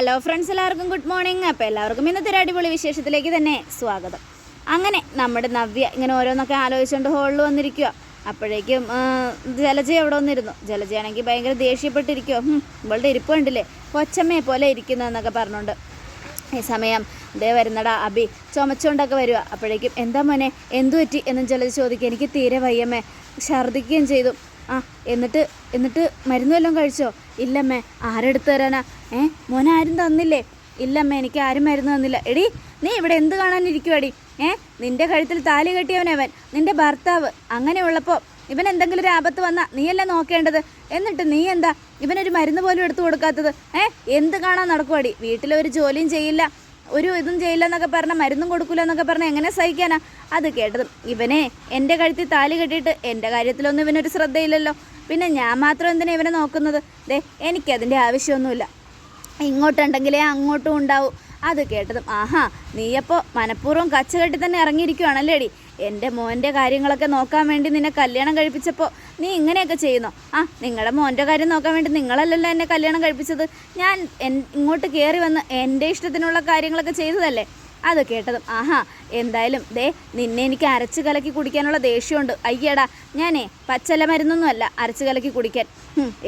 Hello friends എല്ലാവർക്കും good morning അപ്പോൾ എല്ലാവർക്കും ഇന്നത്തെ ഒരു അടിപൊളി വിശേഷത്തിലേക്ക് തന്നെ സ്വാഗതം. അങ്ങനെ നമ്മുടെ നവ്യ ഇങ്ങനെ ഓരോന്നൊക്കെ ആലോചിച്ചുകൊണ്ട് ഹോളിൽ വന്നിരിക്കുക അപ്പോഴേക്കും ജലജ എവിടെ വന്നിരുന്നു. ജലജയാണെങ്കിൽ ഭയങ്കര ദേഷ്യപ്പെട്ടിരിക്കുമോ ഇവളുടെ ഇരിപ്പ് കണ്ടില്ലേ? കൊച്ചമ്മയെ പോലെ ഇരിക്കുന്നു എന്നൊക്കെ പറഞ്ഞുകൊണ്ട് ഈ സമയം ദേ വരുന്നടാ അബി ചുമച്ചുകൊണ്ടൊക്കെ വരിക അപ്പോഴേക്കും എന്താ മോനെ? എന്തു പറ്റി? എന്നും ജലജ ചോദിക്കുക എനിക്ക് തീരെ വയ്യമ്മേ ഛർദ്ദിക്കുകയും ചെയ്തു. ആ എന്നിട്ട് എന്നിട്ട് മരുന്ന് കഴിച്ചോ? ഇല്ലമ്മേ ആരെടുത്ത് തരാനാ? ഏ മോൻ ആരും തന്നില്ലേ? ഇല്ലമ്മേ എനിക്ക് ആരും മരുന്ന് തന്നില്ല. എടി നീ ഇവിടെ എന്ത് കാണാനിരിക്കുവാടി? ഏ നിന്റെ കഴുത്തിൽ താലി കെട്ടിയവനവൻ നിന്റെ ഭർത്താവ്. അങ്ങനെയുള്ളപ്പോൾ ഇവൻ എന്തെങ്കിലും ഒരു ആപത്ത് വന്നാൽ നീയല്ലേ നോക്കേണ്ടത്? എന്നിട്ട് നീ എന്താ ഇവനൊരു മരുന്ന് പോലും എടുത്തു കൊടുക്കാത്തത്? ഏ എന്ത് കാണാൻ നടക്കുവാടി? വീട്ടിലൊരു ജോലിയും ചെയ്യില്ല. ഒരു ഇതും ചെയ്യില്ല എന്നൊക്കെ പറഞ്ഞാൽ മരുന്നും കൊടുക്കില്ല എന്നൊക്കെ പറഞ്ഞാൽ എങ്ങനെ സഹിക്കാനാ? അത് കേട്ടതും. ഇവനെ എന്റെ കഴുത്തിൽ താലി കെട്ടിയിട്ട് എന്റെ കാര്യത്തിലൊന്നും ഇവനൊരു ശ്രദ്ധയില്ലല്ലോ. പിന്നെ ഞാൻ മാത്രം എന്തിനാ ഇവനെ നോക്കുന്നത്? ദേ എനിക്കതിന്റെ ആവശ്യമൊന്നുമില്ല. ഇങ്ങോട്ടുണ്ടെങ്കിലേ അങ്ങോട്ടും ഉണ്ടാവും. അത് കേട്ടതും ആഹാ നീയപ്പോൾ മനഃപൂർവം കച്ചകെട്ടി തന്നെ ഇറങ്ങിയിരിക്കുവാണല്ലേടി? എന്റെ മോന്റെ കാര്യങ്ങളൊക്കെ നോക്കാൻ വേണ്ടി നിന്നെ കല്യാണം കഴിപ്പിച്ചപ്പോൾ നീ ഇങ്ങനെയൊക്കെ ചെയ്യുന്നോ? ആ നിങ്ങളുടെ മോന്റെ കാര്യം നോക്കാൻ വേണ്ടി നിങ്ങളല്ലല്ലോ എന്നെ കല്യാണം കഴിപ്പിച്ചത്. ഞാൻ ഇങ്ങോട്ട് കയറി വന്ന് എന്റെ ഇഷ്ടത്തിനുള്ള കാര്യങ്ങളൊക്കെ ചെയ്തതല്ലേ? അത് കേട്ടതും ആഹാ എന്തായാലും ദേ നിന്നെ എനിക്ക് അരച്ച് കലക്കി കുടിക്കാനുള്ള ദേഷ്യമുണ്ട്. അയ്യടാ ഞാനേ പച്ചല മരുന്നൊന്നുമല്ല അരച്ച് കലക്കി കുടിക്കാൻ.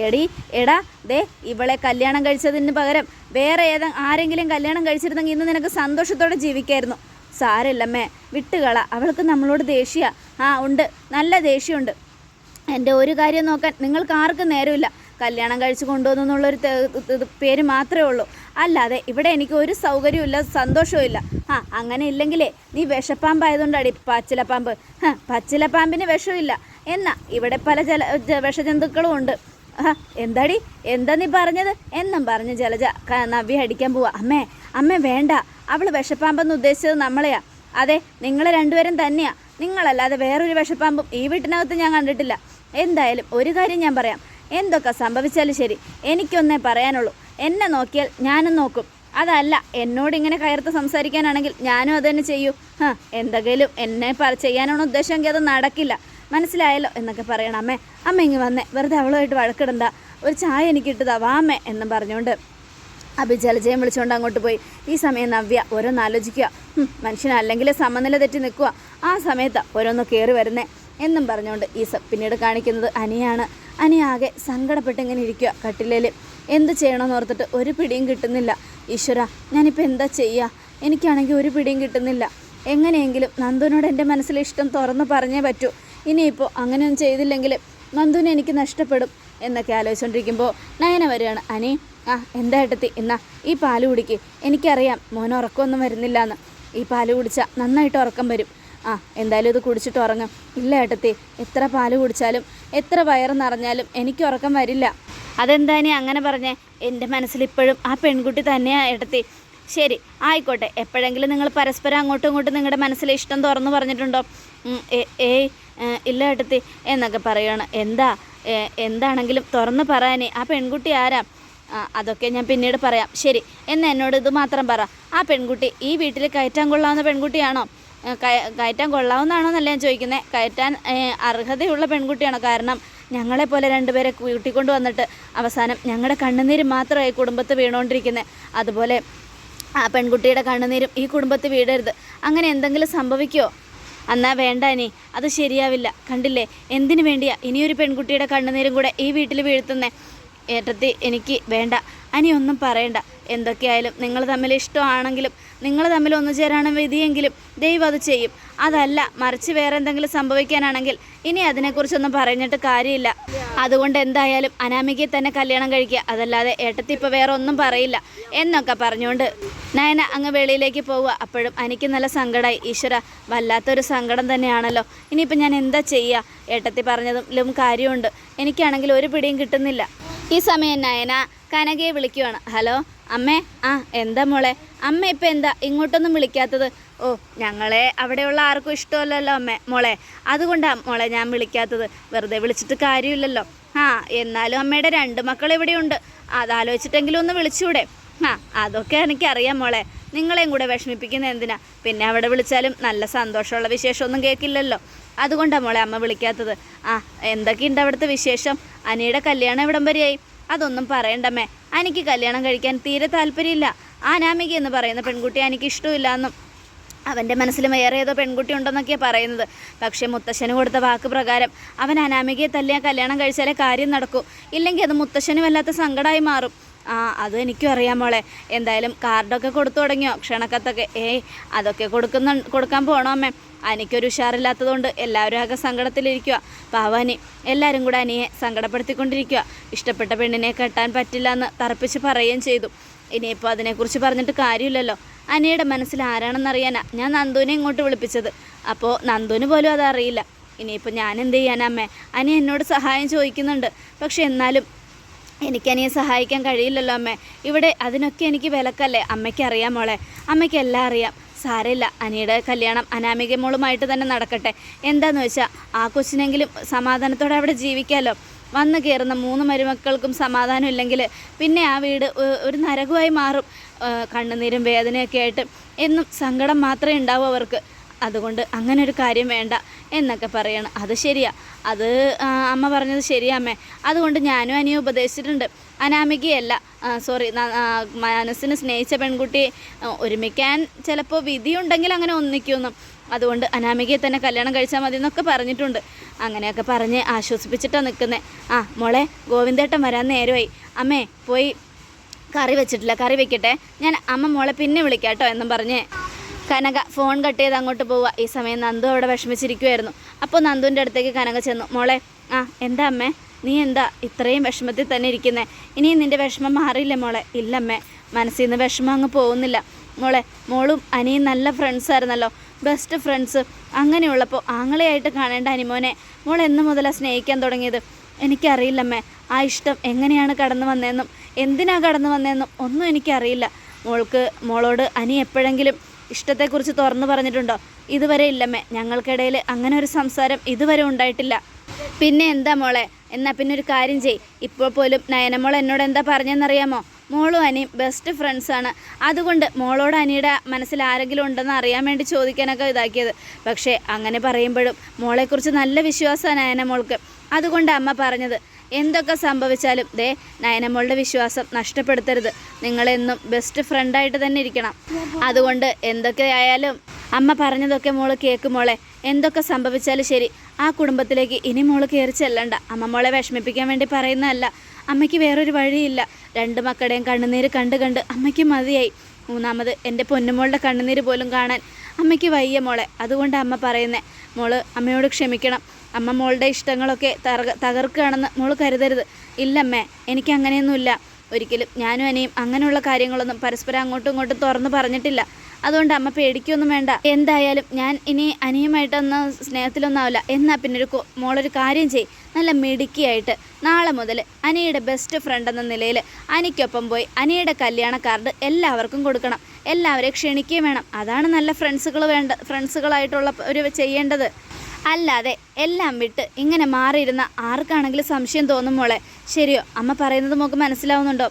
എടി എടാ ദേ ഇവളെ കല്യാണം കഴിച്ചതിന് പകരം വേറെ ഏതാ ആരെങ്കിലും കല്യാണം കഴിച്ചിരുന്നെങ്കിൽ ഇന്ന് നിനക്ക് സന്തോഷത്തോടെ ജീവിക്കായിരുന്നു. സാരല്ലമ്മേ വിട്ടുകള അവൾക്ക് നമ്മളോട് ദേഷ്യ. ആ ഉണ്ട് നല്ല ദേഷ്യമുണ്ട്. എന്റെ ഒരു കാര്യം നോക്കാൻ നിങ്ങൾക്ക് ആർക്കും നേരമില്ല. കല്യാണം കഴിച്ച് കൊണ്ടുവന്നു എന്നുള്ളൊരു പേര് മാത്രമേ ഉള്ളൂ. അല്ലാതെ ഇവിടെ എനിക്ക് ഒരു സൗകര്യവും ഇല്ല സന്തോഷവും ഇല്ല ആ അങ്ങനെ ഇല്ലെങ്കിലേ നീ വിഷപ്പാമ്പായതുകൊണ്ടാടി പച്ചിലപ്പാമ്പ്. പച്ചിലപ്പാമ്പിന് വിഷമില്ല. എന്നാ ഇവിടെ പല ജല വിഷജന്തുക്കളും ഉണ്ട്. എന്താടി? എന്താ നീ പറഞ്ഞത്? എന്നും പറഞ്ഞ് ജലജ നവ്യ അടിക്കാൻ പോവാ. അമ്മേ അമ്മേ വേണ്ട. അവൾ വിഷപ്പാമ്പെന്ന് ഉദ്ദേശിച്ചത് നമ്മളെയാ. അതെ നിങ്ങൾ രണ്ടുപേരും തന്നെയാ. നിങ്ങളല്ലാതെ വേറൊരു വിഷപ്പാമ്പും ഈ വീട്ടിനകത്ത് ഞാൻ കണ്ടിട്ടില്ല. എന്തായാലും ഒരു കാര്യം ഞാൻ പറയാം. എന്തൊക്കെ സംഭവിച്ചാലും ശരി. എനിക്കൊന്നേ പറയാനുള്ളൂ. എന്നെ നോക്കിയാൽ ഞാനും നോക്കും. അതല്ല എന്നോട് ഇങ്ങനെ കയർത്ത് സംസാരിക്കാനാണെങ്കിൽ ഞാനും അത് തന്നെ ചെയ്യൂ. ഹാ എന്തെങ്കിലും എന്നെ ചെയ്യാനാണ് ഉദ്ദേശമെങ്കിൽ അത് നടക്കില്ല. മനസ്സിലായല്ലോ എന്നൊക്കെ പറയണം. അമ്മേ അമ്മ ഇങ്ങ് വന്നേ. വെറുതെ അവളുമായിട്ട് വഴക്കിടണ്ട. ഒരു ചായ എനിക്ക് ഇട്ടതാ വാമേ എന്നും പറഞ്ഞുകൊണ്ട് അഭി ജലജയം വിളിച്ചുകൊണ്ട് അങ്ങോട്ട് പോയി. ഈ സമയം നവ്യ ഓരോന്ന് ആലോചിക്കുക. മനുഷ്യനല്ലെങ്കിൽ സമനില തെറ്റി നിൽക്കുക. ആ സമയത്ത് ഓരോന്ന് കയറി വരുന്നേ എന്നും പറഞ്ഞുകൊണ്ട് ഈ പിന്നീട് കാണിക്കുന്നത് അനിയാണ്. അനി ആകെ സങ്കടപ്പെട്ട് ഇങ്ങനെ ഇരിക്കുക കട്ടിലേൽ എന്ത് ചെയ്യണമെന്ന് ഓർത്തിട്ട് ഒരു പിടിയും കിട്ടുന്നില്ല. ഈശ്വര ഞാനിപ്പോൾ എന്താ ചെയ്യുക എനിക്കാണെങ്കിൽ ഒരു പിടിയും കിട്ടുന്നില്ല. എങ്ങനെയെങ്കിലും നന്ദുവിനോട് എന്റെ മനസ്സിലെ ഇഷ്ടം തുറന്ന് പറഞ്ഞേ പറ്റൂ. ഇനിയിപ്പോൾ അങ്ങനെയൊന്നും ചെയ്തില്ലെങ്കിൽ നന്ദുവിനെ എനിക്ക് നഷ്ടപ്പെടും എന്നൊക്കെ ആലോചിച്ചുകൊണ്ടിരിക്കുമ്പോൾ നയന വരികയാണ്. അനി ആ എന്താ ഏട്ടത്തി? എന്നാ ഈ പാൽ കുടിക്ക്. എനിക്കറിയാം മോൻ ഉറക്കമൊന്നും വരുന്നില്ല എന്ന് ഈ പാൽ കുടിച്ചാൽ നന്നായിട്ട് ഉറക്കം വരും. ആ എന്തായാലും ഇത് കുടിച്ചിട്ട് ഉറങ്ങും. ഇല്ല ഏട്ടത്തി എത്ര പാൽ കുടിച്ചാലും എത്ര വയറ് നിറഞ്ഞാലും എനിക്ക് ഉറക്കം വരില്ല. അതെന്താ അങ്ങനെ പറഞ്ഞേ? എന്റെ മനസ്സിൽ ഇപ്പോഴും ആ പെൺകുട്ടി തന്നെയാണ് ഏട്ടത്തി. ശരി ആയിക്കോട്ടെ. എപ്പോഴെങ്കിലും നിങ്ങൾ പരസ്പരം അങ്ങോട്ടും ഇങ്ങോട്ടും നിങ്ങളുടെ മനസ്സിലെ ഇഷ്ടം തുറന്നു പറഞ്ഞിട്ടുണ്ടോ? ഏ- ഇല്ല ഏട്ടത്തി എന്നൊക്കെ പറയുകയാണ് എന്താ എന്താണെങ്കിലും തുറന്ന് പറയാനേ ആ പെൺകുട്ടി ആരാ? അതൊക്കെ ഞാൻ പിന്നീട് പറയാം. ശരി എന്നാൽ എന്നോട് ഇത് മാത്രം പറ. ആ പെൺകുട്ടി ഈ വീട്ടിൽ കയറ്റാൻ കൊള്ളാവുന്ന പെൺകുട്ടിയാണോ? കയറ്റാൻ കൊള്ളാവുന്നതാണോ എന്നല്ല ഞാൻ ചോദിക്കുന്നത് കയറ്റാൻ അർഹതയുള്ള പെൺകുട്ടിയാണോ. കാരണം ഞങ്ങളെപ്പോലെ രണ്ടുപേരെ കൂട്ടിക്കൊണ്ട് വന്നിട്ട് അവസാനം ഞങ്ങളുടെ കണ്ണുനീര് മാത്രമായി കുടുംബത്ത് വീണുകൊണ്ടിരിക്കുന്നത് അതുപോലെ ആ പെൺകുട്ടിയുടെ കണ്ണുനീരും ഈ കുടുംബത്ത് വീടരുത്. അങ്ങനെ എന്തെങ്കിലും സംഭവിക്കുമോ എന്നാ വേണ്ട ഇനി. അത് ശരിയാവില്ല. കണ്ടില്ലേ? എന്തിനു വേണ്ടിയാ ഇനിയൊരു പെൺകുട്ടിയുടെ കണ്ണുനീരും കൂടെ ഈ വീട്ടിൽ വീഴ്ത്തുന്നേ? ഏട്ടത്തി എനിക്ക് വേണ്ട. അനി ഒന്നും പറയണ്ട. എന്തൊക്കെയായാലും നിങ്ങൾ തമ്മിൽ ഇഷ്ടമാണെങ്കിലും നിങ്ങൾ തമ്മിൽ ഒന്നു ചേരാണ് വിധിയെങ്കിലും ദൈവം അത് ചെയ്യും. അതല്ല മറിച്ച് വേറെ എന്തെങ്കിലും സംഭവിക്കാനാണെങ്കിൽ ഇനി അതിനെക്കുറിച്ചൊന്നും പറഞ്ഞിട്ട് കാര്യമില്ല. അതുകൊണ്ട് എന്തായാലും അനാമികയെ തന്നെ കല്യാണം കഴിക്കുക. അതല്ലാതെ ഏട്ടത്തി ഇപ്പോൾ വേറെ ഒന്നും പറയില്ല എന്നൊക്കെ പറഞ്ഞുകൊണ്ട് നയന അങ്ങ് വെളിയിലേക്ക് പോവുക. അപ്പോഴും എനിക്ക് നല്ല സങ്കടമായി ഈശ്വര വല്ലാത്തൊരു സങ്കടം തന്നെയാണല്ലോ. ഇനിയിപ്പോൾ ഞാൻ എന്താ ചെയ്യുക ഏട്ടത്തി പറഞ്ഞതിലും കാര്യമുണ്ട്. എനിക്കാണെങ്കിൽ ഒരു പിടിയും കിട്ടുന്നില്ല. ഈ സമയം നയന കനകയെ വിളിക്കുവാണ്. ഹലോ? അമ്മേ ആ എന്താ മോളെ? അമ്മ ഇപ്പം എന്താ? ഇങ്ങോട്ടൊന്നും വിളിക്കാത്തത്. ഓ ഞങ്ങളെ അവിടെയുള്ള ആർക്കും ഇഷ്ടമല്ലല്ലോ അമ്മേ മോളെ. അതുകൊണ്ടാണ് മോളെ ഞാൻ വിളിക്കാത്തത്. വെറുതെ വിളിച്ചിട്ട് കാര്യമില്ലല്ലോ. ആ എന്നാലും അമ്മയുടെ രണ്ട് മക്കൾ ഇവിടെയുണ്ട്. അതാലോചിച്ചിട്ടെങ്കിലും ഒന്ന് വിളിച്ചൂടെ. ആ അതൊക്കെ എനിക്കറിയാം മോളെ. നിങ്ങളെയും കൂടെ വിഷമിപ്പിക്കുന്ന എന്തിനാ? പിന്നെ അവിടെ വിളിച്ചാലും നല്ല സന്തോഷമുള്ള വിശേഷമൊന്നും കേൾക്കില്ലല്ലോ. അതുകൊണ്ടാണ് മോളെ അമ്മ വിളിക്കാത്തത്. ആ എന്തൊക്കെയുണ്ട് അവിടുത്തെ വിശേഷം? അനിയുടെ കല്യാണം എവിടം വരെയായി? അതൊന്നും പറയണ്ടമ്മേ. എനിക്ക് കല്യാണം കഴിക്കാൻ തീരെ താല്പര്യമില്ല. ആനാമിക എന്ന് പറയുന്ന പെൺകുട്ടിയെ എനിക്ക് ഇഷ്ടമില്ല എന്നും. അവന്റെ മനസ്സിൽ വേറെ ഏതോ പെൺകുട്ടി ഉണ്ടെന്നൊക്കെയാണ് പറയുന്നത്. പക്ഷേ മുത്തശ്ശന് കൊടുത്ത വാക്ക് പ്രകാരം അവൻ അനാമികയെ തല്ലിയാൽ കല്യാണം കഴിച്ചാലേ കാര്യം നടക്കൂ. ഇല്ലെങ്കിൽ അത് മുത്തശ്ശനും വല്ലാത്ത സങ്കടമായി മാറും. ആ അത് എനിക്കും അറിയാം മോളെ. എന്തായാലും കാർഡൊക്കെ കൊടുത്തു തുടങ്ങിയോ? ക്ഷണക്കത്തൊക്കെ. ഏയ് അതൊക്കെ കൊടുക്കുന്ന കൊടുക്കാൻ പോകണോ അമ്മേ? അനിക്കൊരു ഉഷാറില്ലാത്തതുകൊണ്ട് എല്ലാവരും ആകെ സങ്കടത്തിലിരിക്കുക പാവാനി എല്ലാവരും കൂടെ അനിയെ സങ്കടപ്പെടുത്തിക്കൊണ്ടിരിക്കുക ഇഷ്ടപ്പെട്ട പെണ്ണിനെ കെട്ടാൻ പറ്റില്ല എന്ന് തറപ്പിച്ച് പറയുകയും ചെയ്തു. ഇനിയിപ്പോൾ അതിനെക്കുറിച്ച് പറഞ്ഞിട്ട് കാര്യമില്ലല്ലോ. അനിയുടെ മനസ്സിൽ ആരാണെന്നറിയാനാ ഞാൻ നന്ദുവിനെ ഇങ്ങോട്ട് വിളിപ്പിച്ചത്. അപ്പോൾ നന്ദുവിന് പോലും അതറിയില്ല. ഇനിയിപ്പോൾ ഞാൻ എന്ത് ചെയ്യാനാ അമ്മേ? അനി എന്നോട് സഹായം ചോദിക്കുന്നുണ്ട്. പക്ഷെ എന്നാലും എനിക്കനിയെ സഹായിക്കാൻ കഴിയില്ലല്ലോ അമ്മേ. ഇവിടെ അതിനൊക്കെ എനിക്ക് വിലക്കല്ലേ? അമ്മയ്ക്ക് അറിയാം മോളെ. അമ്മയ്ക്ക് എല്ലാം അറിയാം. സാരമില്ല. അനിയുടെ കല്യാണം അനാമിക മോളുമായിട്ട് തന്നെ നടക്കട്ടെ. എന്താന്ന് വെച്ചാൽ ആ കൊച്ചിനെങ്കിലും സമാധാനത്തോടെ അവിടെ ജീവിക്കാമല്ലോ വന്നു കയറുന്ന മൂന്ന് മരുമക്കൾക്കും സമാധാനം ഇല്ലെങ്കിൽ പിന്നെ ആ വീട് ഒരു നരകമായി മാറും. കണ്ണുനീരും വേദനയൊക്കെ ആയിട്ട് എന്നും സങ്കടം മാത്രമേ ഉണ്ടാവൂ അവർക്ക്. അതുകൊണ്ട് അങ്ങനെ ഒരു കാര്യം വേണ്ട എന്നൊക്കെ പറയണം. അത് ശരിയാ. അത് അമ്മ പറഞ്ഞത് ശരിയാ അമ്മേ. അതുകൊണ്ട് ഞാനും അനിയെ ഉപദേശിച്ചിട്ടുണ്ട്. അനാമികയല്ല സോറി മനസ്സിന് സ്നേഹിച്ച പെൺകുട്ടി ഒരുമിക്കാൻ ചിലപ്പോൾ വിധിയുണ്ടെങ്കിൽ അങ്ങനെ ഒന്നിക്കുന്നു അതുകൊണ്ട് അനാമികയെ തന്നെ കല്യാണം കഴിച്ചാൽ മതി എന്നൊക്കെ പറഞ്ഞിട്ടുണ്ട്. അങ്ങനെയൊക്കെ പറഞ്ഞ് ആശ്വസിപ്പിച്ചിട്ടാണ് നിൽക്കുന്നത് ആ മോളെ ഗോവിന്ദേട്ടൻ വരാൻ നേരമായി. അമ്മേ പോയി കറി വെച്ചിട്ടില്ല. കറി വെക്കട്ടെ. ഞാൻ അമ്മ മോളെ പിന്നെ വിളിക്കാം കേട്ടോ എന്നും പറഞ്ഞ്. കനക ഫോൺ കട്ട് ചെയ്ത് അങ്ങോട്ട് പോവുക. ഈ സമയം നന്ദു അവിടെ വിഷമിച്ചിരിക്കുമായിരുന്നു അപ്പോൾ നന്ദുവിന്റെ അടുത്തേക്ക് കനക ചെന്നു. മോളെ ആ എന്താ അമ്മേ? നീ എന്താ ഇത്രയും വിഷമത്തിൽ തന്നെ ഇരിക്കുന്നേ? ഇനിയും നിന്റെ വിഷമം മാറിയില്ലേ മോളെ? ഇല്ലമ്മേ മനസ്സിൽ നിന്ന് വിഷമം അങ്ങ് പോകുന്നില്ല. മോളെ മോളും അനിയും നല്ല ഫ്രണ്ട്സായിരുന്നല്ലോ ബെസ്റ്റ് ഫ്രണ്ട്സ് അങ്ങനെയുള്ളപ്പോൾ ആങ്ങളെയായിട്ട് കാണേണ്ട അനിമോനെ മോൾ എന്ന് മുതലാണ് സ്നേഹിക്കാൻ തുടങ്ങിയത്? എനിക്കറിയില്ലമ്മേ ആ ഇഷ്ടം എങ്ങനെയാണ് കടന്നു വന്നതെന്നും എന്തിനാണ് കടന്നു വന്നതെന്നും ഒന്നും എനിക്കറിയില്ല. മോൾക്ക് മോളോട് അനി എപ്പോഴെങ്കിലും ഇഷ്ടത്തെക്കുറിച്ച് തുറന്നു പറഞ്ഞിട്ടുണ്ടോ? ഇതുവരെ ഇല്ലമ്മേ. ഞങ്ങൾക്കിടയിൽ അങ്ങനെ ഒരു സംസാരം ഇതുവരെ ഉണ്ടായിട്ടില്ല. പിന്നെ എന്താ മോളെ? എന്നാൽ പിന്നെ ഒരു കാര്യം ചെയ് ഇപ്പോൾ പോലും നയനമോൾ എന്നോട് എന്താ പറഞ്ഞെന്നറിയാമോ? മോളും അനിയും ബെസ്റ്റ് ഫ്രണ്ട്സാണ് അതുകൊണ്ട് മോളോട് അനിയുടെ മനസ്സിൽ ആരെങ്കിലും ഉണ്ടെന്ന് അറിയാൻ വേണ്ടി ചോദിക്കാനൊക്കെ ഇതാക്കിയത്. പക്ഷേ അങ്ങനെ പറയുമ്പോഴും മോളെക്കുറിച്ച് നല്ല വിശ്വാസമാണ് നയനമോൾക്ക്. അതുകൊണ്ട് അമ്മ പറഞ്ഞത് എന്തൊക്കെ സംഭവിച്ചാലും ദേ നയനമ്മളുടെ വിശ്വാസം നഷ്ടപ്പെടുത്തരുത്. നിങ്ങളെന്നും ബെസ്റ്റ് ഫ്രണ്ടായിട്ട് തന്നെ ഇരിക്കണം. അതുകൊണ്ട് എന്തൊക്കെ ആയാലും അമ്മ പറഞ്ഞതൊക്കെ മോൾ കേൾക്കുമോളെ എന്തൊക്കെ സംഭവിച്ചാലും ശരി. ആ കുടുംബത്തിലേക്ക് ഇനി മോൾ കയറി ചെല്ലണ്ട. അമ്മ മോളെ വിഷമിപ്പിക്കാൻ വേണ്ടി പറയുന്നതല്ല. അമ്മയ്ക്ക് വേറൊരു വഴിയില്ല. രണ്ട് മക്കളുടെയും കണ്ണുനീര് കണ്ട് കണ്ട് അമ്മയ്ക്ക് മതിയായി. മൂന്നാമത് എന്റെ പൊന്നുമോളുടെ കണ്ണുനീര് പോലും കാണാൻ അമ്മയ്ക്ക് വയ്യ മോളെ. അതുകൊണ്ട് അമ്മ പറയുന്നേ. മോൾ അമ്മയോട് ക്ഷമിക്കണം. അമ്മ മോളുടെ ഇഷ്ടങ്ങളൊക്കെ തറ തകർക്കുകയാണെന്ന് മോൾ കരുതരുത്. ഇല്ലമ്മേ എനിക്ക് അങ്ങനെയൊന്നുമില്ല. ഒരിക്കലും ഞാനും അനിയും അങ്ങനെയുള്ള കാര്യങ്ങളൊന്നും പരസ്പരം അങ്ങോട്ടും ഇങ്ങോട്ടും തുറന്ന് പറഞ്ഞിട്ടില്ല. അതുകൊണ്ട് അമ്മ പേടിക്കൊന്നും വേണ്ട. എന്തായാലും ഞാൻ ഇനി അനിയുമായിട്ടൊന്നും സ്നേഹത്തിലൊന്നാവില്ല. എന്നാൽ പിന്നെ ഒരു മോളൊരു കാര്യം ചെയ് നല്ല മിടുക്കിയായിട്ട് നാളെ മുതൽ അനിയുടെ ബെസ്റ്റ് ഫ്രണ്ട് എന്ന നിലയിൽ അനിക്കൊപ്പം പോയി അനിയുടെ കല്യാണ കാർഡ് എല്ലാവർക്കും കൊടുക്കണം. എല്ലാവരെയും ക്ഷണിക്കുകയും വേണം. അതാണ് നല്ല ഫ്രണ്ട്സുകൾ വേണ്ട ഫ്രണ്ട്സുകളായിട്ടുള്ള ഒരു ചെയ്യേണ്ടത്. അല്ലാതെ എല്ലാം വിട്ട് ഇങ്ങനെ മാറിയിരുന്ന ആർക്കാണെങ്കിലും സംശയം തോന്നും മോളെ. ശരിയോ? അമ്മ പറയുന്നത് നമുക്ക് മനസ്സിലാവുന്നുണ്ടോ?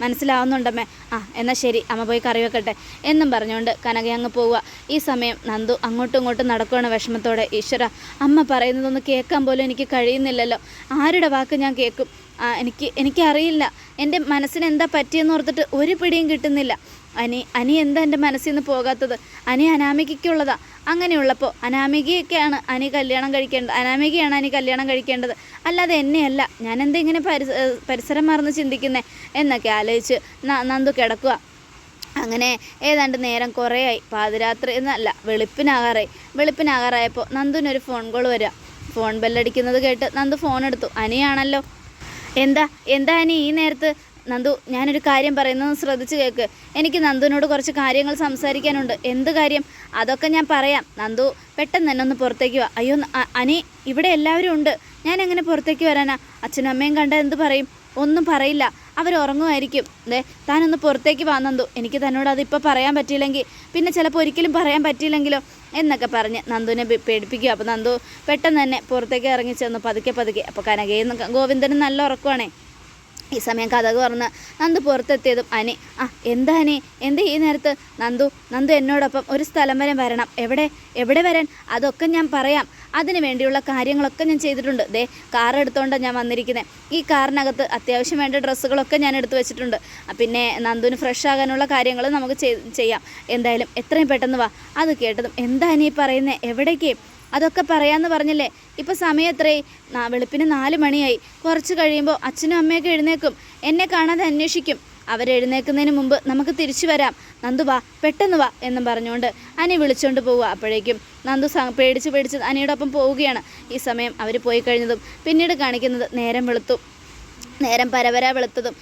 മനസ്സിലാവുന്നുണ്ടമ്മേ. ആ എന്നാൽ ശരി. അമ്മ പോയി കറി വെക്കട്ടെ. എന്നും പറഞ്ഞുകൊണ്ട് കനക അങ്ങ് പോവുക. ഈ സമയം നന്ദു അങ്ങോട്ടും ഇങ്ങോട്ടും നടക്കുകയാണ് വിഷമത്തോടെ. ഈശ്വര അമ്മ പറയുന്നതൊന്ന് കേൾക്കാൻ പോലും എനിക്ക് കഴിയുന്നില്ലല്ലോ. ആരുടെ വാക്ക് ഞാൻ കേൾക്കും? എനിക്ക് എനിക്കറിയില്ല. എന്റെ മനസ്സിന് എന്താ പറ്റിയെന്ന് ഓർത്തിട്ട് ഒരു പിടിയും കിട്ടുന്നില്ല. അനി അനി എന്താ എന്റെ മനസ്സിൽ നിന്ന് പോകാത്തത്? അനി അനാമികയ്ക്കുള്ളതാ. അങ്ങനെയുള്ളപ്പോൾ അനാമികയൊക്കെയാണ് അനി കല്യാണം കഴിക്കേണ്ടത് അനാമികയാണ് അനി കല്യാണം കഴിക്കേണ്ടത്. അല്ലാതെ എന്നെയല്ല. ഞാൻ എന്താ ഇങ്ങനെ പരിസ പരിസരം മറന്ന് ചിന്തിക്കുന്നേ? എന്നൊക്കെ ആലോചിച്ച് നന്ദു കിടക്കുക. അങ്ങനെ ഏതാണ്ട് നേരം കുറേയായി. പാതിരാത്രി എന്നല്ല വെളുപ്പിനാകാറായി. വെളുപ്പിനാകാറായപ്പോൾ നന്ദുവിനൊരു ഫോൺ കോൾ വരിക ഫോൺ ബെല്ലടിക്കുന്നത് കേട്ട് നന്ദു ഫോൺ എടുത്തു. അനിയാണല്ലോ. എന്താ എന്താ അനി ഈ നേരത്ത്? നന്ദു ഞാനൊരു കാര്യം പറയുന്നത് ശ്രദ്ധിച്ചു കേൾക്ക് എനിക്ക് നന്ദുവിനോട് കുറച്ച് കാര്യങ്ങൾ സംസാരിക്കാനുണ്ട്. എന്ത് കാര്യം? അതൊക്കെ ഞാൻ പറയാം. നന്ദു പെട്ടെന്ന് തന്നെ ഒന്ന് പുറത്തേക്ക് വാ. അയ്യോ അനി ഇവിടെ എല്ലാവരും ഉണ്ട്. ഞാൻ എങ്ങനെ പുറത്തേക്ക് വരാനാ? അച്ഛനും അമ്മയും കണ്ടാൽ എന്ത് പറയും? ഒന്നും പറയില്ല. അവർ ഉറങ്ങുമായിരിക്കും. ദേ താനൊന്ന് പുറത്തേക്ക് വാ എനിക്ക് തന്നോട് അതിപ്പോൾ പറയാൻ പറ്റിയില്ലെങ്കിൽ പിന്നെ ചിലപ്പോൾ ഒരിക്കലും പറയാൻ പറ്റിയില്ലെങ്കിലോ എന്നൊക്കെ പറഞ്ഞ് നന്ദുവിനെ പേടിപ്പിക്കുക. അപ്പോൾ നന്ദു പെട്ടെന്ന് തന്നെ പുറത്തേക്ക് ഇറങ്ങി ചെന്നു പതുക്കെ പതുക്കെ അപ്പോൾ കനകയും ഗോവിന്ദനും നല്ല ഉറക്കമാണേ ഈ സമയം കഥക് തുറന്ന് നന്ദു പുറത്തെത്തിയതും അനി ആ എന്താ അനി? എന്താ ഈ നേരത്ത്? നന്ദു നന്ദു എന്നോടൊപ്പം ഒരു സ്ഥലം വരെ വരണം. എവിടെ? എവിടെ വരാൻ? അതൊക്കെ ഞാൻ പറയാം. അതിന് വേണ്ടിയുള്ള കാര്യങ്ങളൊക്കെ ഞാൻ ചെയ്തിട്ടുണ്ട്. ദേ കാർ എടുത്തുകൊണ്ടാണ് ഞാൻ വന്നിരിക്കുന്നത് ഈ കാറിനകത്ത് അത്യാവശ്യം വേണ്ട ഡ്രസ്സുകളൊക്കെ ഞാൻ എടുത്തു വെച്ചിട്ടുണ്ട്. പിന്നെ നന്ദുവിന് ഫ്രഷ് ആകാനുള്ള കാര്യങ്ങൾ നമുക്ക് ചെയ്യാം. എന്തായാലും എത്രയും പെട്ടെന്ന് വാ. അത് കേട്ടതും എന്താ അനി പറയുന്നത് എവിടേക്ക്? അതൊക്കെ പറയാമെന്ന് പറഞ്ഞില്ലേ? ഇപ്പോൾ സമയം എത്രയായി? വെളുപ്പിന് നാല് മണിയായി. കുറച്ച് കഴിയുമ്പോൾ അച്ഛനും അമ്മയൊക്കെ എഴുന്നേക്കും എന്നെ കാണാതെ അന്വേഷിക്കും. അവരെഴുന്നേൽക്കുന്നതിന് മുമ്പ് നമുക്ക് തിരിച്ചു വരാം. നന്ദു വാ പെട്ടെന്ന് വാ എന്നും പറഞ്ഞുകൊണ്ട് അനി വിളിച്ചുകൊണ്ട് പോവുക അപ്പോഴേക്കും നന്ദു പേടിച്ച് പേടിച്ച് അനിയോടൊപ്പം പോവുകയാണ്. ഈ സമയം അവർ പോയി കഴിഞ്ഞതും പിന്നീട് കാണിക്കുന്നത് നേരം വെളുത്തു. നേരം പരപര വെളുത്തതും.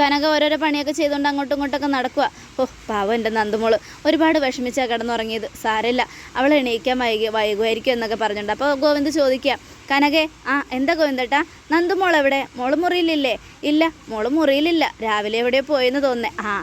കനക ഓരോരോ പണിയൊക്കെ ചെയ്തുകൊണ്ട് അങ്ങോട്ടും ഇങ്ങോട്ടൊക്കെ നടക്കുക ഓ പാവം എന്റെ നന്ദുമോൾ. ഒരുപാട് വിഷമിച്ചാണ് കിടന്നുറങ്ങിയത്. സാരമില്ല. അവൾ എണീക്കാൻ വൈകി വൈകുമായിരിക്കും എന്നൊക്കെ പറഞ്ഞിട്ടുണ്ട്. അപ്പോൾ ഗോവിന്ദ് ചോദിക്കുക കനകെ ആ എന്താ ഗോവിന്ദേട്ടാ നന്ദുമോൾ എവിടെ? മോൾ മുറിയിലില്ലേ? ഇല്ല മോൾ മുറിയിലില്ല. രാവിലെ എവിടെയോ പോയെന്ന് തോന്നേ ആ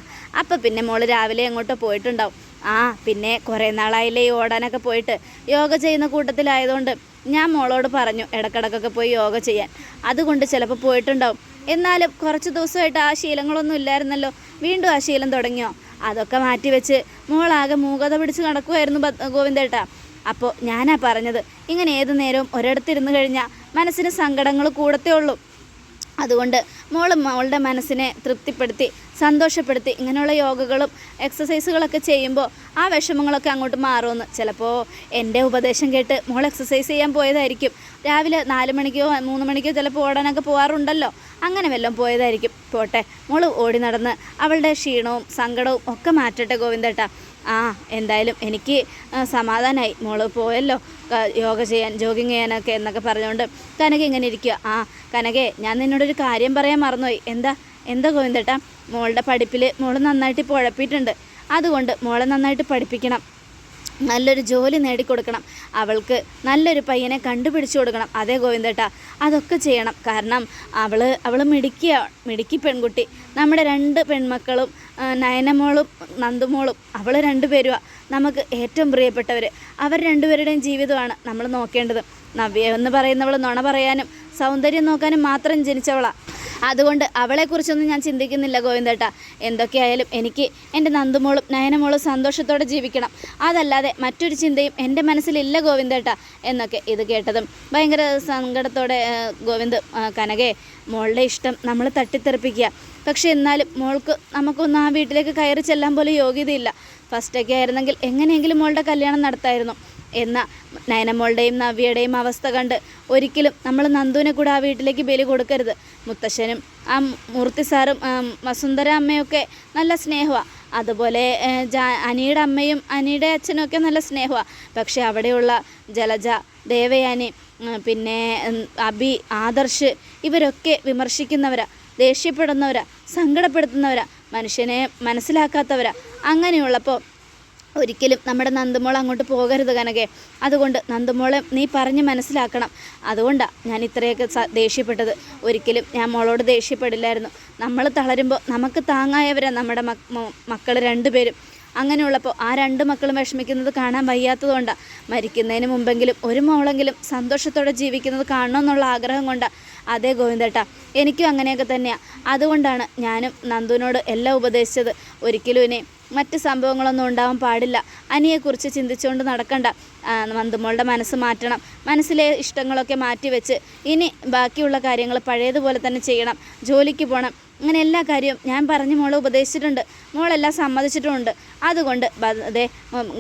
അപ്പം പിന്നെ മോൾ രാവിലെ എങ്ങോട്ടോ പോയിട്ടുണ്ടാവും. ആ പിന്നെ കുറേ നാളായില്ലേ ഈ ഓടാനൊക്കെ പോയിട്ട്. യോഗ ചെയ്യുന്ന കൂട്ടത്തിലായതുകൊണ്ട് ഞാൻ മോളോട് പറഞ്ഞു ഇടക്കിടക്കൊക്കെ പോയി യോഗ ചെയ്യാൻ. അതുകൊണ്ട് ചിലപ്പോൾ പോയിട്ടുണ്ടാവും. എന്നാലും കുറച്ച് ദിവസമായിട്ട് ആ ശീലങ്ങളൊന്നും ഇല്ലായിരുന്നല്ലോ. വീണ്ടും ആ ശീലം തുടങ്ങിയോ? അതൊക്കെ മാറ്റിവെച്ച് മോളാകെ മൂകത പിടിച്ച് നടക്കുമായിരുന്നു ഗോവിന്ദേട്ടാ. അപ്പോൾ ഞാനാ പറഞ്ഞത് ഇങ്ങനെ ഏത് നേരവും ഒരിടത്തിരുന്ന് കഴിഞ്ഞാൽ മനസ്സിന് സങ്കടങ്ങൾ കൂടത്തേ ഉള്ളൂ. അതുകൊണ്ട് മോൾ മോളുടെ മനസ്സിനെ തൃപ്തിപ്പെടുത്തി സന്തോഷപ്പെടുത്തി ഇങ്ങനെയുള്ള യോഗകളും എക്സസൈസുകളൊക്കെ ചെയ്യുമ്പോൾ ആ വിഷമങ്ങളൊക്കെ അങ്ങോട്ട് മാറുമെന്ന്. ചിലപ്പോൾ എന്റെ ഉപദേശം കേട്ട് മോൾ എക്സസൈസ് ചെയ്യാൻ പോയതായിരിക്കും. രാവിലെ നാല് മണിക്കോ മൂന്ന് മണിക്കോ ചിലപ്പോൾ ഓടാനൊക്കെ പോകാറുണ്ടല്ലോ അങ്ങനെ വല്ലതും പോയതായിരിക്കും. പോട്ടെ മോൾ ഓടി നടന്ന് അവളുടെ ക്ഷീണവും സങ്കടവും ഒക്കെ മാറ്റട്ടെ ഗോവിന്ദേട്ടാ. ആ എന്തായാലും എനിക്ക് സമാധാനമായി മോൾ പോയല്ലോ. യോഗ ചെയ്യാൻ ജോഗിങ് ചെയ്യാനൊക്കെ എന്നൊക്കെ പറഞ്ഞുകൊണ്ട് കനക ഇങ്ങനെ ഇരിക്കുക ആ കനകെ ഞാൻ നിന്നോടൊരു കാര്യം പറയാൻ മറന്നുപോയി. എന്താ എന്താ ഗോവിന്ദേട്ടാ? മോളുടെ പഠിപ്പിൽ മോൾ നന്നായിട്ട് ഇപ്പോൾ ഉഴപ്പിയിട്ടുണ്ട് അതുകൊണ്ട് മോളെ നന്നായിട്ട് പഠിപ്പിക്കണം. നല്ലൊരു ജോലി നേടിക്കൊടുക്കണം. അവൾക്ക് നല്ലൊരു പയ്യനെ കണ്ടുപിടിച്ചു കൊടുക്കണം. അതേ ഗോവിന്ദേട്ട അതൊക്കെ ചെയ്യണം. കാരണം അവൾ അവൾ മിടുക്കിയ മിടുക്കി പെൺകുട്ടി. നമ്മുടെ രണ്ട് പെൺമക്കളും നയനമോളും നന്ദുമോളും അവൾ രണ്ടുപേരുവാ. നമുക്ക് ഏറ്റവും പ്രിയപ്പെട്ടവർ അവർ രണ്ടുപേരുടെയും ജീവിതമാണ് നമ്മൾ നോക്കേണ്ടത്. നവ്യ എന്ന് പറയുന്നവൾ നുണ പറയാനും സൗന്ദര്യം നോക്കാനും മാത്രം ജനിച്ചവളാണ് അതുകൊണ്ട് അവളെക്കുറിച്ചൊന്നും ഞാൻ ചിന്തിക്കുന്നില്ല ഗോവിന്ദേട്ട. എന്തൊക്കെയായാലും എനിക്ക് എന്റെ നന്ദുമോളും നയനമോളും സന്തോഷത്തോടെ ജീവിക്കണം. അതല്ലാതെ മറ്റൊരു ചിന്തയും എന്റെ മനസ്സിലില്ല ഗോവിന്ദേട്ട എന്നൊക്കെ ഇത് കേട്ടതും ഭയങ്കര സങ്കടത്തോടെ ഗോവിന്ദ് കനകെ മോളുടെ ഇഷ്ടം നമ്മൾ തട്ടിത്തെറിപ്പിക്കുക. പക്ഷെ എന്നാലും മോൾക്ക് നമുക്കൊന്നും ആ വീട്ടിലേക്ക് കയറി ചെല്ലാൻ പോലും യോഗ്യതയില്ല. ഫസ്റ്റൊക്കെ ആയിരുന്നെങ്കിൽ എങ്ങനെയെങ്കിലും മോളുടെ കല്യാണം നടത്തായിരുന്നു. എന്ന നയനമോളുടെയും നവ്യയുടെയും അവസ്ഥ കണ്ട് ഒരിക്കലും നമ്മൾ നന്ദുവിനെ കൂടെ ആ വീട്ടിലേക്ക് ബലി കൊടുക്കരുത്. മുത്തശ്ശനും ആ മൂർത്തി സാറും വസുന്ധര അമ്മയൊക്കെ നല്ല സ്നേഹമാണ് അതുപോലെ ജാ അനിയുടെ അമ്മയും അനിയുടെ അച്ഛനും ഒക്കെ നല്ല സ്നേഹമാണ് പക്ഷേ അവിടെയുള്ള ജലജ ദേവയാനി പിന്നെ അബി ആദർശ് ഇവരൊക്കെ വിമർശിക്കുന്നവരാ ദേഷ്യപ്പെടുന്നവരാ സങ്കടപ്പെടുത്തുന്നവരാ മനുഷ്യനെ മനസ്സിലാക്കാത്തവരാ. അങ്ങനെയുള്ളപ്പോൾ ഒരിക്കലും നമ്മുടെ നന്ദമോൾ അങ്ങോട്ട് പോകരുത് കനകെ. അതുകൊണ്ട് നന്ദമോളെ നീ പറഞ്ഞ് മനസ്സിലാക്കണം. അതുകൊണ്ടാണ് ഞാൻ ഇത്രയൊക്കെ ദേഷ്യപ്പെട്ടത്. ഒരിക്കലും ഞാൻ മോളോട് ദേഷ്യപ്പെടില്ലായിരുന്നു. നമ്മൾ തളരുമ്പോൾ നമുക്ക് താങ്ങായവരാണ് നമ്മുടെ മക് മക്കൾ രണ്ടുപേരും. അങ്ങനെയുള്ളപ്പോൾ ആ രണ്ട് മക്കളും വിഷമിക്കുന്നത് കാണാൻ വയ്യാത്തതുകൊണ്ടാണ് മരിക്കുന്നതിന് മുമ്പെങ്കിലും ഒരു മോളെങ്കിലും സന്തോഷത്തോടെ ജീവിക്കുന്നത് കാണണമെന്നുള്ള ആഗ്രഹം കൊണ്ടാണ് അതേ ഗോവിന്ദേട്ടാ എനിക്കും അങ്ങനെയൊക്കെ തന്നെയാണ് അതുകൊണ്ടാണ് ഞാനും നന്ദുവിനോട് എല്ലാം ഉപദേശിച്ചത്. ഒരിക്കലും ഇനി മറ്റ് സംഭവങ്ങളൊന്നും ഉണ്ടാവാൻ പാടില്ല. അനിയെക്കുറിച്ച് ചിന്തിച്ചുകൊണ്ട് നടക്കണ്ട. മന്ദുമോളുടെ മനസ്സ് മാറ്റണം. മനസ്സിലെ ഇഷ്ടങ്ങളൊക്കെ മാറ്റി വെച്ച് ഇനി ബാക്കിയുള്ള കാര്യങ്ങൾ പഴയതുപോലെ തന്നെ ചെയ്യണം. ജോലിക്ക് പോകണം അങ്ങനെ എല്ലാ കാര്യവും ഞാൻ പറഞ്ഞ് മോളെ ഉപദേശിച്ചിട്ടുണ്ട്. മോളെല്ലാം സമ്മതിച്ചിട്ടുമുണ്ട്. അതുകൊണ്ട് അതെ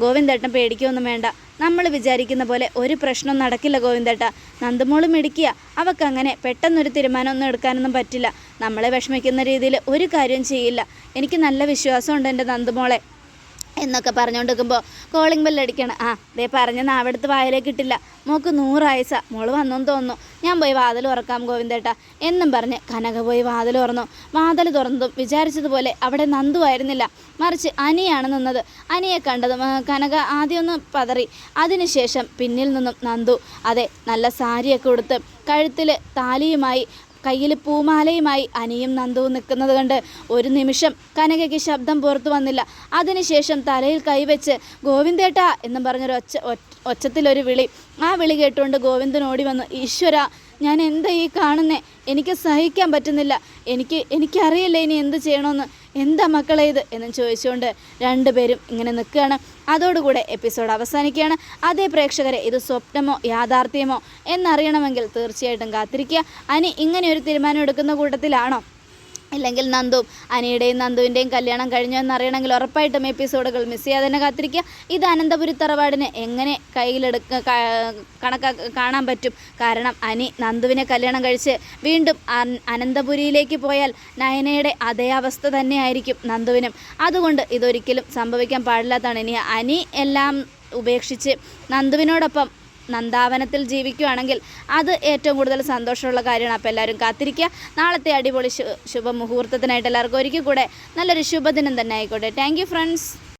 ഗോവിന്ദേട്ടൻ പേടിക്കൊന്നും വേണ്ട. നമ്മൾ വിചാരിക്കുന്ന പോലെ ഒരു പ്രശ്നം നടക്കില്ല ഗോവിന്ദേട്ട. നന്ദമോൾ മിടിക്കുക അവക്കങ്ങനെ പെട്ടെന്നൊരു തീരുമാനമൊന്നും എടുക്കാനൊന്നും പറ്റില്ല. നമ്മളെ വിഷമിക്കുന്ന രീതിയിൽ ഒരു കാര്യവും ചെയ്യില്ല. എനിക്ക് നല്ല വിശ്വാസമുണ്ട് എന്റെ നന്ദമോളെ. എന്നൊക്കെ പറഞ്ഞുകൊണ്ട് നിൽക്കുമ്പോൾ കോളിംഗ് ബെല്ലടിക്കണം ആ ദേ പറഞ്ഞ നാവെടുത്ത് വായിലേക്ക് ഇട്ടില്ല. മോക്ക് നൂറായസ. മോൾ വന്നെന്ന് തോന്നുന്നു. ഞാൻ പോയി വാതിൽ ഉറക്കാം ഗോവിന്ദേട്ട. എന്നും പറഞ്ഞ് കനക പോയി വാതിൽ തുറന്നു. വാതിൽ തുറന്നതും വിചാരിച്ചതുപോലെ അവിടെ നന്ദു ആയിരുന്നില്ല. മറിച്ച് അനിയാണ് നിന്നത്. അനിയെ കണ്ടതും കനക ആദ്യമൊന്ന് പതറി. അതിനുശേഷം പിന്നിൽ നിന്നും നന്ദു. അതെ നല്ല സാരിയൊക്കെ ഉടുത്ത് കഴുത്തിൽ താലിയുമായി കയ്യിൽ പൂമാലയുമായി അനിയും നന്ദുവും നിൽക്കുന്നത് കണ്ട് ഒരു നിമിഷം കനകയ്ക്ക് ശബ്ദം പുറത്തു വന്നില്ല. അതിനുശേഷം തലയിൽ കൈവച്ച് ഗോവിന്ദേട്ട എന്നും പറഞ്ഞൊരു ഒച്ച ഒച്ചത്തിലൊരു വിളി. ആ വിളി കേട്ടുകൊണ്ട് ഗോവിന്ദൻ ഓടി വന്നു. ഈശ്വര ഞാൻ എന്താ ഈ കാണുന്നേ? എനിക്ക് സഹിക്കാൻ പറ്റുന്നില്ല. എനിക്ക് എനിക്കറിയില്ല ഇനി എന്ത് ചെയ്യണമെന്ന്. എന്താ മക്കളെ ഇത് എന്നും ചോദിച്ചുകൊണ്ട് രണ്ടുപേരും ഇങ്ങനെ നിൽക്കുകയാണ്. അതോടുകൂടെ എപ്പിസോഡ് അവസാനിക്കുകയാണ്. അതേ പ്രേക്ഷകരെ ഇത് സ്വപ്നമോ യാഥാർത്ഥ്യമോ എന്നറിയണമെങ്കിൽ തീർച്ചയായിട്ടും കാത്തിരിക്കുക. അനി ഇങ്ങനെ ഒരു തീരുമാനം എടുക്കുന്ന കൂട്ടത്തിലാണോ? ഇല്ലെങ്കിൽ നന്ദും അനിയുടെയും നന്ദുവിന്റെയും കല്യാണം കഴിഞ്ഞു എന്നറിയണമെങ്കിൽ ഉറപ്പായിട്ടും എപ്പിസോഡുകൾ മിസ് ചെയ്യാതെ തന്നെ കാത്തിരിക്കുക. ഇത് അനന്തപുരി തറവാടിന് എങ്ങനെ കയ്യിലെടുക്ക കണക്കാ കാണാൻ പറ്റും? കാരണം അനി നന്ദുവിനെ കല്യാണം കഴിച്ച് വീണ്ടും അനന്തപുരിയിലേക്ക് പോയാൽ നയനയുടെ അതേ അവസ്ഥ തന്നെയായിരിക്കും നന്ദുവിനും. അതുകൊണ്ട് ഇതൊരിക്കലും സംഭവിക്കാൻ പാടില്ലാത്തതാണ്. ഇനി അനി എല്ലാം ഉപേക്ഷിച്ച് നന്ദുവിനോടൊപ്പം നന്ദാവനത്തിൽ ജീവിക്കുകയാണെങ്കിൽ അത് ഏറ്റവും കൂടുതൽ സന്തോഷമുള്ള കാര്യമാണ്. അപ്പോൾ എല്ലാവരും കാത്തിരിക്കുക. നാളത്തെ അടിപൊളി ശുഭമുഹൂർത്തത്തിനായിട്ട് എല്ലാവർക്കും ഒരിക്കൽ കൂടെ നല്ലൊരു ശുഭദിനം തന്നെ ആയിക്കോട്ടെ. Thank friends